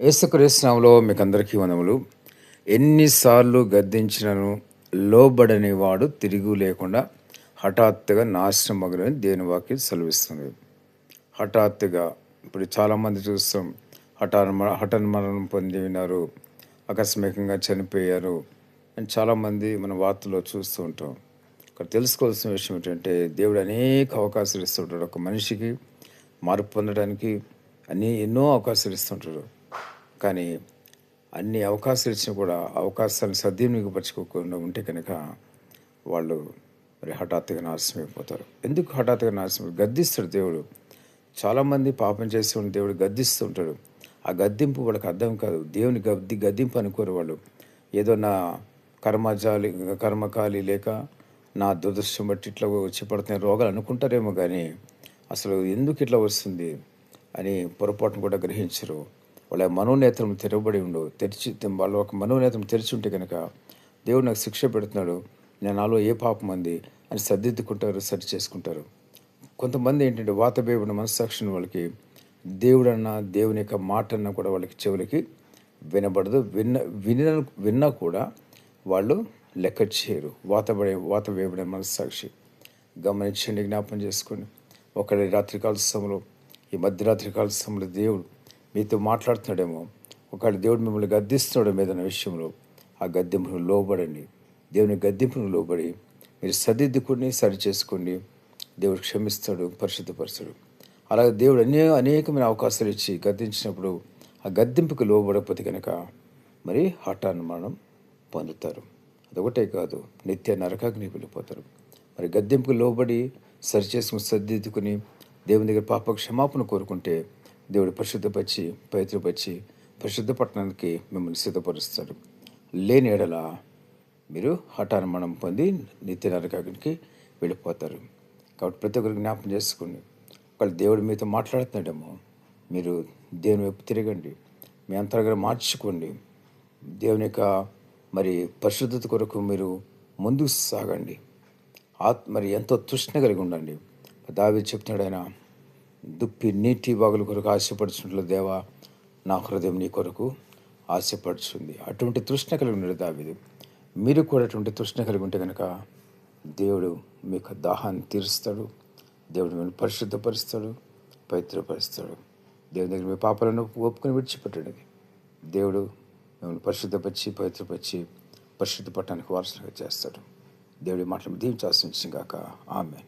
యేసుక్రీస్తునామలో మీకు అందరికీ వనములు ఎన్నిసార్లు గద్దించినను లోబడని వాడు తిరిగి లేకుండా హఠాత్తుగా నాశనం మగులని దేని వాక్యం సెలవిస్తుంది. హఠాత్తుగా ఇప్పుడు చాలామంది చూస్తాం హఠాన్ హఠన్మరణం పొంది ఉన్నారు ఆకస్మికంగా చనిపోయారు అని చాలామంది మన వార్తల్లో చూస్తూ ఉంటాం. ఇక్కడ తెలుసుకోవాల్సిన విషయం ఏంటంటే దేవుడు అనేక అవకాశాలు ఇస్తుంటాడు ఒక మనిషికి మార్పు పొందడానికి అన్ని ఎన్నో అవకాశాలు ఇస్తుంటాడు కానీ అన్ని అవకాశాలు ఇచ్చినా కూడా అవకాశాలను సద్వినియోగపరచుకోకుండా ఉంటే కనుక వాళ్ళు మరి హఠాత్తుగా నాశనం అయిపోతారు ఎందుకు హఠాత్తుగా నాశనం? గద్దిస్తాడు దేవుడు. చాలామంది పాపం చేసి ఉన్న దేవుడు గద్దిస్తూ ఉంటాడు. ఆ గద్దింపు వాళ్ళకి అర్థం కాదు. దేవుని గద్ది గద్దింపు అనుకోరు వాళ్ళు. ఏదో నా కర్మజాలి కర్మకాలి లేక నా దురదృష్టం బట్టి ఇట్లా వచ్చి పడుతున్న రోగాలు అనుకుంటారేమో కానీ అసలు ఎందుకు ఇట్లా వస్తుంది అని పొరపాటును కూడా గ్రహించరు. వాళ్ళ మనోనేత్రం తెరవబడి ఉండవు తెరిచి వాళ్ళ ఒక మనోనేత్రం తెరిచి ఉంటే కనుక దేవుడు నాకు శిక్ష పెడుతున్నాడు నేను నాలో ఏ పాపం అంది అని సర్దిద్దుకుంటారు సరి చేసుకుంటారు. కొంతమంది ఏంటంటే వాతబేబున మనస్సాక్షిని వాళ్ళకి దేవుడన్నా దేవుని యొక్క మాట అన్న కూడా వాళ్ళకి చెవులకి వినబడదు. విన్న విన విన్నా కూడా వాళ్ళు లెక్క చేయరు. వాతబడే వాత మనస్సాక్షి. గమనించండి జ్ఞాపం చేసుకోండి. ఒకరి రాత్రికాల సమయంలో ఈ మధ్యరాత్రికాల సమయంలో దేవుడు మీతో మాట్లాడుతున్నాడేమో. ఒకవేళ దేవుడు మిమ్మల్ని గద్దిస్తున్నాడు ఏదైనా విషయంలో ఆ గద్దెంపును లోబడండి. దేవుని గద్దెంపును లోబడి మీరు సరిదిద్దుకుని సరి చేసుకోండి దేవుడు క్షమిస్తాడు పరిశుద్ధపరుస్తాడు. అలాగే దేవుడు అనే అనేకమైన అవకాశాలు ఇచ్చి గద్దించినప్పుడు ఆ గద్దింపుకు లోబడకపోతే కనుక మరి హఠాన్ని పొందుతారు. అదొకటే కాదు నిత్య నరకాగ్ని వెళ్ళిపోతారు. మరి గద్దెంపుకు లోబడి సరిచేసుకుని సర్దిద్దుకుని దేవుని దగ్గర పాప క్షమాపణ కోరుకుంటే దేవుడు పరిశుద్ధపరిచి పవిత్రపరిచి పరిశుద్ధ పట్టణానికి మిమ్మల్ని సిద్ధపరుస్తాడు. లేని ఎడల మీరు హఠాన్మణం పొంది నిత్య నరకానికి వెళ్ళిపోతారు. కాబట్టి ప్రతి ఒక్కరికి జ్ఞాపకం చేసుకోండి. ఒకవేళ దేవుడు మీతో మాట్లాడుతున్నాడేమో మీరు దేవుని వైపు తిరగండి. మీ అంతర్గత మార్చుకోండి. దేవుని యొక్క మరి పరిశుద్ధత కొరకు మీరు ముందుకు సాగండి. ఆత్మ మరి ఎంతో తృష్ణ కలిగి ఉండండి. దావి చెప్తున్నాడు ఆయన దుప్పి నీటి వాగుల కొరకు ఆశపడుచుంట్లో దేవా నా హృదయం నీ కొరకు ఆశపడుచుంది. అటువంటి తృష్ణ కలిగి ఉన్నాడు దావిది. మీరు కూడా అటువంటి తృష్ణ కలిగి ఉంటే కనుక దేవుడు మీకు దాహాన్ని తీరుస్తాడు. దేవుడు మిమ్మల్ని పరిశుద్ధపరుస్తాడు పవిత్రపరుస్తాడు. దేవుని దగ్గర మీ పాపాలను ఒప్పుకొని విడిచిపెట్టండి. దేవుడు మిమ్మల్ని పరిశుద్ధపరిచి పవిత్రపరిచి పరిశుద్ధ పట్టణానికి వారసులుగా చేస్తాడు. దేవుడి మాటలు దీవించాల్సిన కాక ఆమె